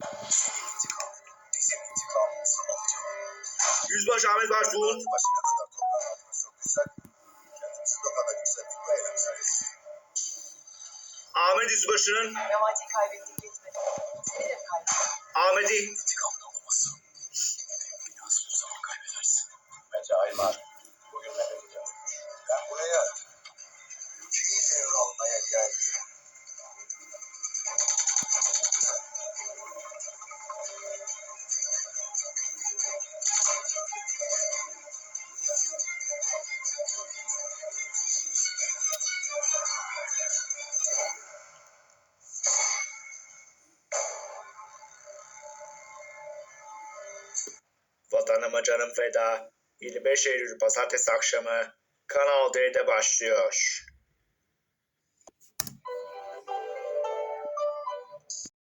Bizim intikamımızı alacağım. Yüzbaşı Ahmet Başbuğ'un başına kadar toprağa atmış çok güzel. Kendimizi tokada yükselttik bu eylemsiniz. Ahmet Yüzbaşı'nın Yamacı kaybettik gitmedi. Seni de mi kaybettik? Ahmet'i İntikamın alınması. Biraz o zaman kaybedersin. Mecail var. Bugün memlekete dönmüş. Ben buraya ülkeyi devralmaya geldim. Vatanıma canım feda. 25 Eylül Pazartesi akşamı Kanal D'de başlıyor.